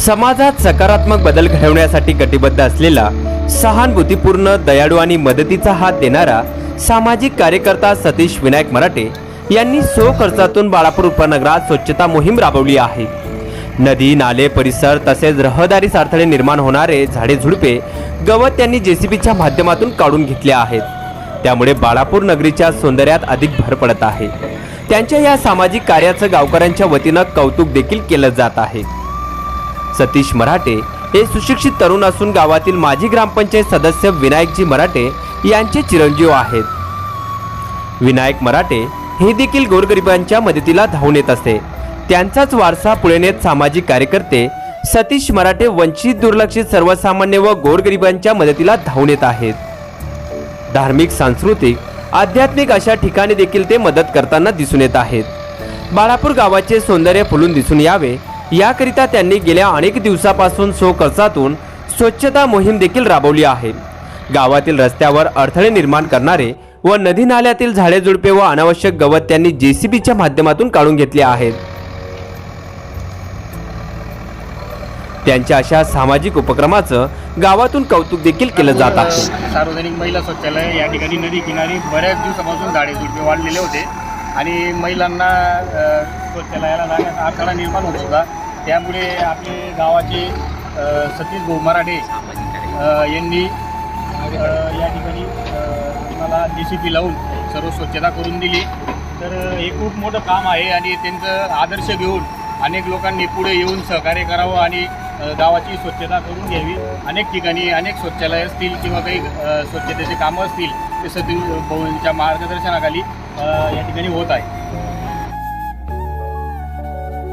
समाजात सकारात्मक बदल घडवण्यासाठी कटिबद्ध असलेला सहानुभूतीपूर्ण दयाळू आणि मदतीचा हात देणारा सामाजिक कार्यकर्ता सतीश विनायक मराठे यांनी सो खर्चातून बाळापूर उपनगरात स्वच्छता मोहीम राबवली आहे. नदी नाले परिसर तसेच रहदारी अडथळे निर्माण होणारे झाडे झुडपे गवत त्यांनी जेसीबीच्या माध्यमातून काढून घेतले आहेत. त्यामुळे बाळापूर नगरीच्या सौंदर्यात अधिक भर पडत आहे. त्यांच्या या सामाजिक कार्याचं गावकऱ्यांच्या वतीनं कौतुक देखील केलं जात आहे. सतीश मराठे हे सुशिक्षित तरुण असून गावातील माजी ग्रामपंचायत सदस्य विनायकजी मराठे यांचे चिरंजीव आहेत. विनायक मराठे हे देखील गोरगरिबांच्या मदतीला धावून येत असते. त्यांचाच वारसा पुढे नेत सामाजिक कार्यकर्ते सतीश मराठे वंचित दुर्लक्षित सर्वसामान्य व गोरगरिबांच्या मदतीला धावून येत आहेत. धार्मिक सांस्कृतिक आध्यात्मिक अशा ठिकाणी देखील ते मदत करताना दिसून येत आहेत. बाळापूर गावाचे सौंदर्य फुलून दिसून यावे याकरिता त्यांनी गेल्या अनेक दिवसापासून स्वखर्चातून स्वच्छता मोहीम देखील राबवली आहे. गावातील रस्त्यावर अडथळे निर्माण करणारे व नदी नाल्यातील झाडे झुडपे व अनावश्यक गवत त्यांनी जेसीबीच्या माध्यमातून काढून घेतले आहेत. त्यांच्या अशा सामाजिक उपक्रमाचं गावातून कौतुक देखील केलं जात आहे. सार्वजनिक महिला शौचालय या ठिकाणी नदी किनारी बऱ्याच दिवसापासून झाडे झुडपे वाढलेले होते. आणि महिलांना शौचालयाला जाण्याचा अडथळा निर्माण होत होता. त्यामुळे आपले गावाचे सतीश भाऊ मराठे यांनी या ठिकाणी मला डी सी पी लावून सर्व स्वच्छता करून दिली. तर हे खूप मोठं काम आहे आणि त्यांचं आदर्श घेऊन अनेक लोकांनी पुढे येऊन सहकार्य करावं आणि गावाची स्वच्छता करून घ्यावी. अनेक ठिकाणी अनेक शौचालय असतील किंवा काही स्वच्छतेचे कामं असतील ते सतीश भाऊंच्या मार्गदर्शनाखाली या ठिकाणी होत आहे.